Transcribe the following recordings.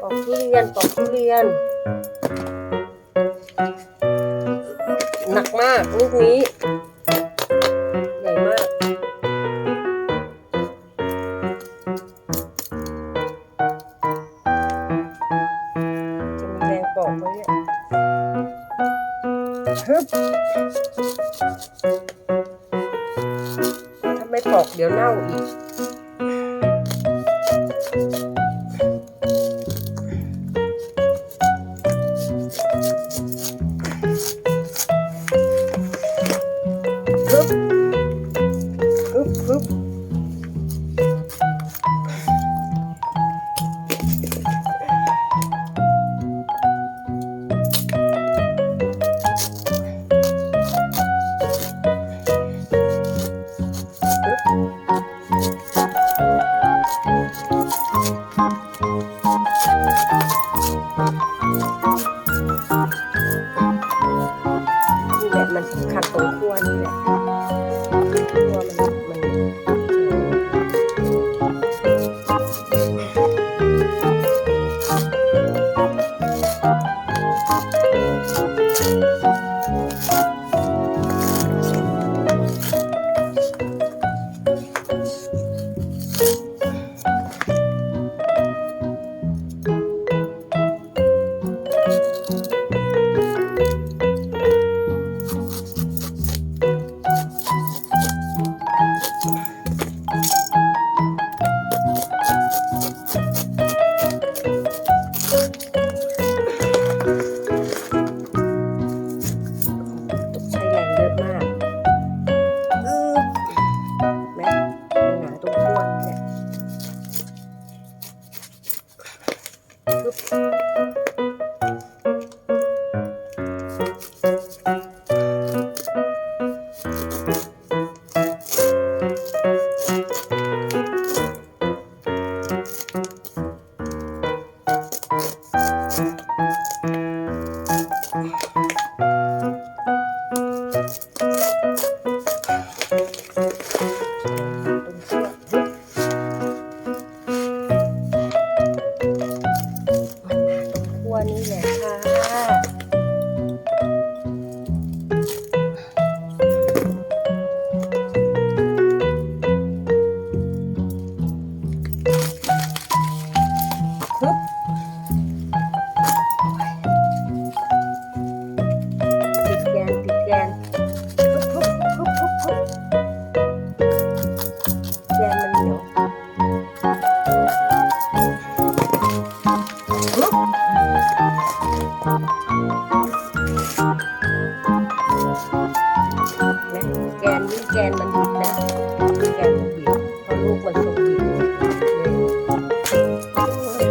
ปอกทุเรียนปอกทุเรียน หนักมากลูกนี้ ใหญ่มาก จะมีแรงปอกไหมเนี่ยฮึบถ้าไม่ปอกเดี๋ยวเน่าอีก นี่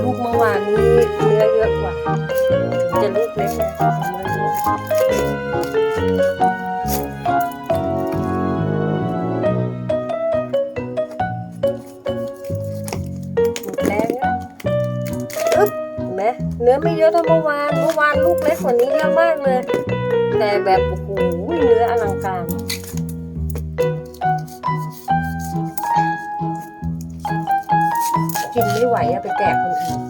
ลูกเมื่อวานนี้เนื้อเยอะกว่า จะลูกเล็กนะแต่เนื้อเยอะหมดแล้วอึ๊บเห็นไหมเนื้อไม่เยอะเท่าเมื่อวาน เมื่อวานลูกเล็กกว่านี้เยอะมากเลย แต่แบบโอ้โหเนื้ออลังการ ไม่ไหวอะไปแจกคนอื่น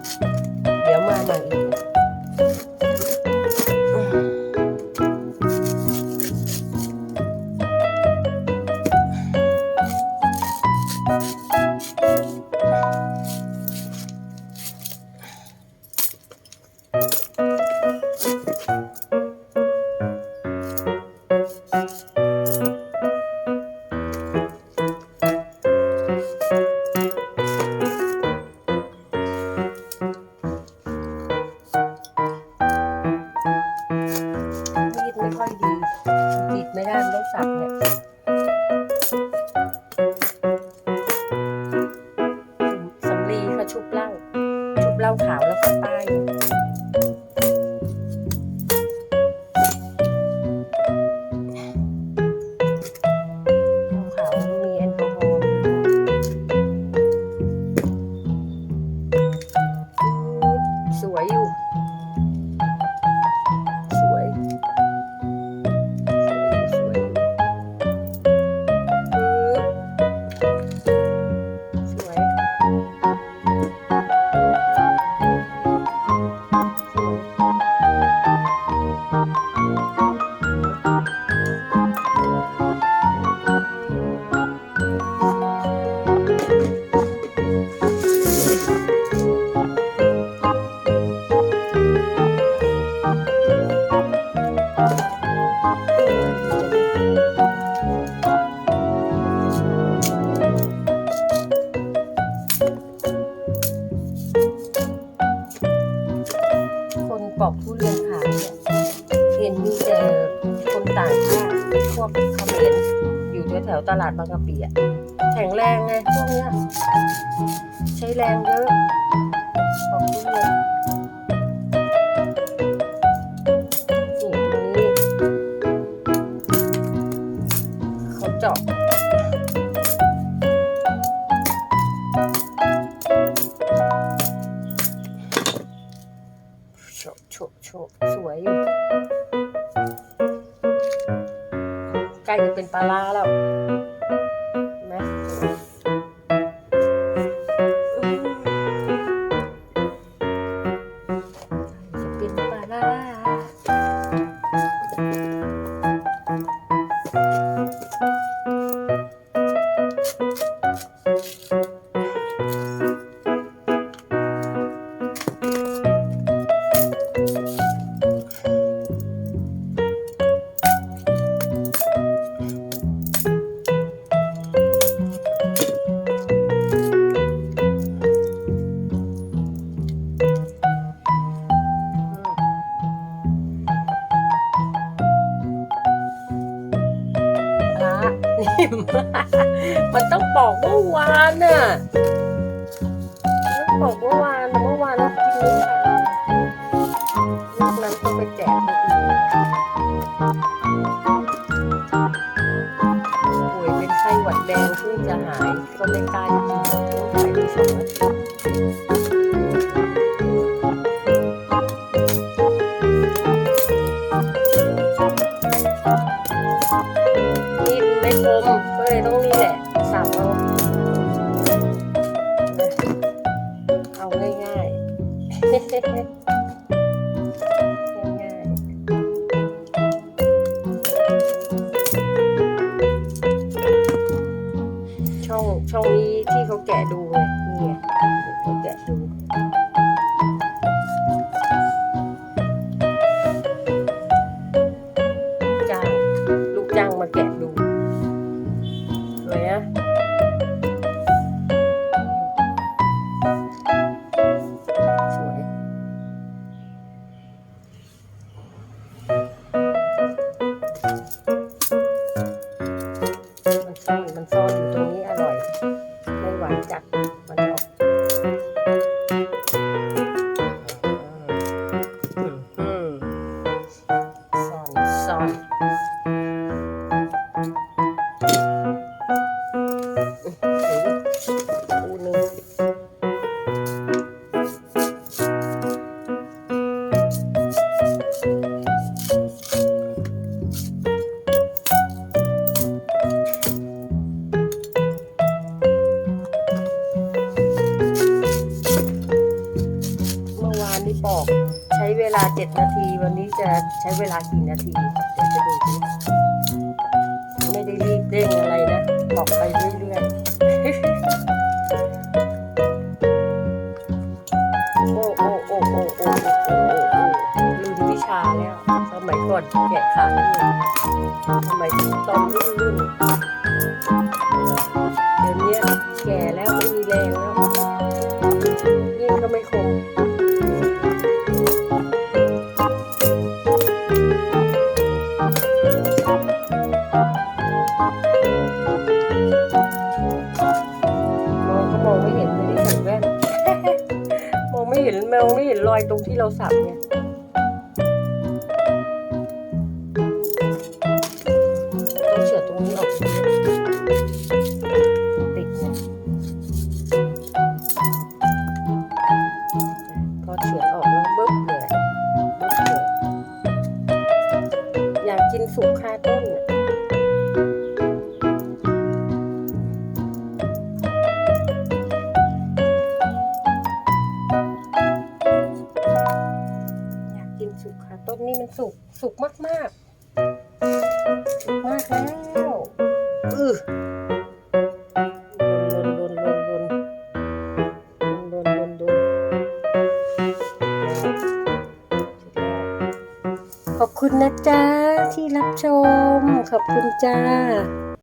กอกทุเรียนขายเนี่ยเห็นมีแต่คนต่างชาติพวกเขมรอยู่แถวๆตลาดบางกะปิอะแข็งแรงไงพวกเนี้ยใช้แรงเยอะขอกทุเรียน ม มันต้องปอกเมื่อวานน่ะต้องปอกเมื่อวานเมื่อวานเรากินไม่ทันลูกนั้นต้องไปแจกคนอื่นป่วยเป็นไข้หวัดแดงเพิ่งจะหายก็ไม่กล้ากินต้องไปที่สองอาทิตย์ 嘿嘿嘿านนี่ปอกใช้เวลา 7 นาที วันนี้จะใช้เวลากี่นาทีเดี๋ยวจะดูดิไม่ได้รีบเร่งอะไรนะปอกไปเรื่อยๆ โอ้โอ้โอ้โอ้โอ้โอ้โอ้รุ่นวิชาแล้ว สมัยก่อนแกะขาทำไมัยตอนรุ่นรุ่นเดี๋ยวนี้แก่แล้วไม่มีแรงแล้ว เห็นมองไม่เห็นรอยตรงที่เราสับเนี่ยต้องเฉื่อยตรงนี้ออกติดเนี่ยพอเฉื่อยออกแล้วบึ๊บเลยบึ๊บเลยอยากกินสุกคาต้น สุกมากมากสุกมากแล้วอือลนลนลนลนลนลนลนขอบคุณนะจ๊ะที่รับชม ขอบคุณจ้า